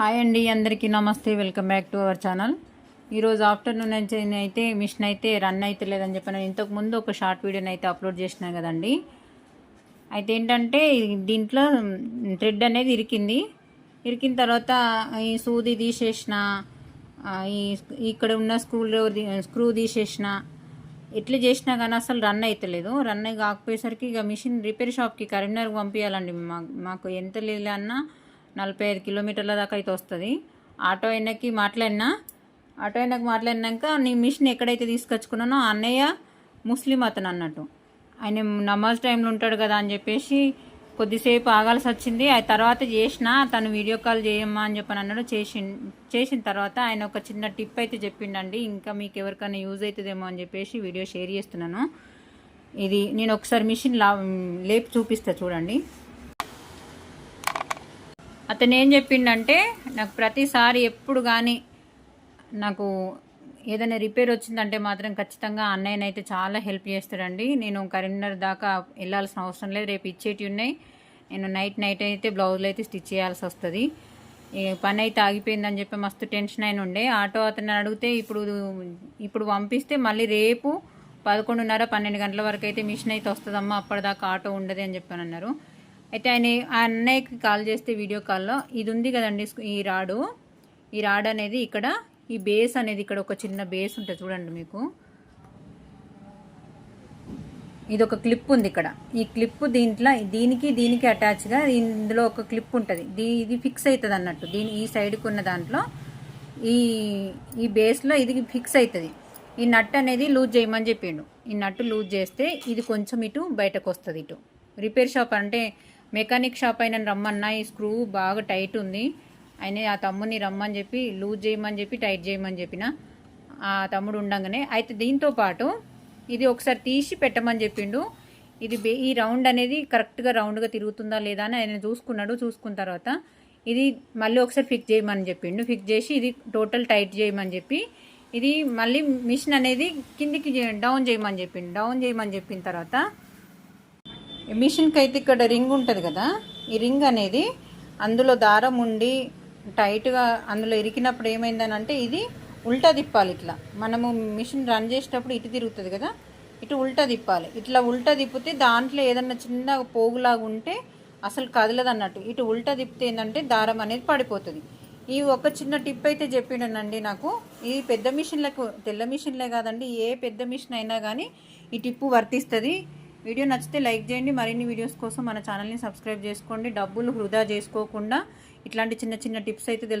Hi అండి అందరికీ నమస్తే. Welcome back to our channel. ఈరోజు ఆఫ్టర్నూన్ నుంచి అయితే మిషన్ అయితే రన్ అయితే లేదని చెప్పాను ఇంతకు ముందు ఒక షార్ట్ వీడియోని అయితే అప్లోడ్ చేసినా కదండి. అయితే ఏంటంటే దీంట్లో థ్రెడ్ అనేది ఇరికింది. ఇరికిన తర్వాత ఈ సూది తీసేసిన ఈ ఇక్కడ ఉన్న స్క్రూలో స్క్రూ తీసేసిన ఎట్లా చేసినా కానీ అసలు రన్ అవుతలేదు రన్ కాకపోయేసరికి ఇక మిషన్ రిపేర్ షాప్కి కరీంనగర్కి పంపించాలండి మాకు ఎంత లేదన్నా నలభై ఐదు కిలోమీటర్ల దాకా అయితే వస్తుంది. ఆటో ఆయనకి మాట్లాడినా ఆటో ఆయనకి మాట్లాడినాక నీ మిషన్ ఎక్కడైతే తీసుకొచ్చుకున్నానో అన్నయ్య ముస్లిం అతను అన్నట్టు. ఆయన నమాజ్ టైంలో ఉంటాడు కదా అని చెప్పేసి కొద్దిసేపు ఆగాల్సి వచ్చింది. ఆ తర్వాత చేసిన తను వీడియో కాల్ చేయమ్మా అని చెప్పని అన్నాడు. చేసి చేసిన తర్వాత ఆయన ఒక చిన్న టిప్ అయితే చెప్పిండండి. ఇంకా మీకు ఎవరికైనా యూజ్ అవుతుందేమో అని చెప్పేసి వీడియో షేర్ చేస్తున్నాను. ఇది నేను ఒకసారి మిషన్ లా లేపి చూపిస్తా చూడండి. అతను ఏం చెప్పిండంటే నాకు ప్రతిసారి ఎప్పుడు కానీ నాకు ఏదైనా రిపేర్ వచ్చిందంటే మాత్రం ఖచ్చితంగా అన్నయ్యనైతే అయితే చాలా హెల్ప్ చేస్తాడండి. నేను కరీంనగర్ దాకా వెళ్ళాల్సిన అవసరం లేదు. రేపు ఇచ్చేటివి ఉన్నాయి. నేను నైట్ నైట్ అయితే బ్లౌజులు అయితే స్టిచ్ చేయాల్సి వస్తుంది. పని అయితే ఆగిపోయిందని చెప్పి మస్తు టెన్షన్ అయిన ఉండే. ఆటో అతను అడిగితే ఇప్పుడు ఇప్పుడు పంపిస్తే మళ్ళీ రేపు పదకొండున్నర పన్నెండు గంటల వరకు అయితే మిషన్ అయితే వస్తుందమ్మా అప్పటిదాకా ఆటో ఉండదు అని చెప్పాను అన్నారు. అయితే ఆయన ఆ అన్నయ్యకి కాల్ చేస్తే వీడియో కాల్లో ఇది ఉంది కదండి ఈ రాడు. ఈ రాడ్ అనేది ఇక్కడ ఈ బేస్ అనేది ఇక్కడ ఒక చిన్న బేస్ ఉంటుంది చూడండి మీకు. ఇది ఒక క్లిప్ ఉంది ఇక్కడ. ఈ క్లిప్ దీంట్లో దీనికి దీనికి అటాచ్గా ఇందులో ఒక క్లిప్ ఉంటుంది. దీ ఇది ఫిక్స్ అవుతుంది అన్నట్టు. దీని ఈ సైడ్కి ఉన్న దాంట్లో ఈ ఈ బేస్లో ఇది ఫిక్స్ అవుతుంది ఈ నట్ అనేది లూజ్ చేయమని చెప్పిండు. ఈ నట్టు లూజ్ చేస్తే ఇది కొంచెం ఇటు బయటకు వస్తుంది ఇటు. రిపేర్ షాప్ అంటే మెకానిక్ షాప్ అయిన రమ్మన్నా ఈ స్క్రూ బాగా టైట్ ఉంది. ఆయన ఆ తమ్ముని రమ్మని చెప్పి లూజ్ చేయమని చెప్పి టైట్ చేయమని చెప్పిన ఆ తమ్ముడు ఉండగానే. అయితే దీంతో పాటు ఇది ఒకసారి తీసి పెట్టమని చెప్పిండు. ఇది ఈ రౌండ్ అనేది కరెక్ట్గా రౌండ్గా తిరుగుతుందా లేదా అని ఆయన చూసుకున్నాడు. చూసుకున్న తర్వాత ఇది మళ్ళీ ఒకసారి ఫిక్స్ చేయమని చెప్పిండు. ఫిక్స్ చేసి ఇది టోటల్ టైట్ చేయమని చెప్పి ఇది మళ్ళీ మిషన్ అనేది కిందికి డౌన్ చేయమని చెప్పిండు. డౌన్ చేయమని చెప్పిన తర్వాత మిషన్కి అయితే ఇక్కడ రింగ్ ఉంటుంది కదా? ఈ రింగ్ అనేది అందులో దారం ఉండి టైట్గా అందులో ఇరికినప్పుడు ఏమైందని అంటే ఇది ఉల్టా తిప్పాలి ఇట్లా. మనము మిషన్ రన్ చేసేటప్పుడు ఇటు తిరుగుతుంది కదా? ఇటు ఉల్టా తిప్పాలి. ఇట్లా ఉల్టా తిప్పితే దాంట్లో ఏదన్నా చిన్న పోగులాగా ఉంటే అసలు కదలదు అన్నట్టు ఇటు ఉల్టా తిప్పితే ఏంటంటే దారం అనేది పడిపోతుంది. ఈ ఒక చిన్న టిప్ అయితే చెప్పిండనండి నాకు. ఈ పెద్ద మిషన్లకు తెల్ల మిషన్లే కాదండి ఏ పెద్ద మిషన్ అయినా కానీ ఈ టిప్పు వర్తిస్తుంది. వీడియో నచ్చితే లైక్ చేయండి. మరిన్ని వీడియోస్ కోసం మన ఛానల్ని సబ్స్క్రైబ్ చేసుకోండి. డబ్బులు వృధా చేసుకోకుండా ఇట్లాంటి చిన్న చిన్న టిప్స్ అయితే తెలుసు.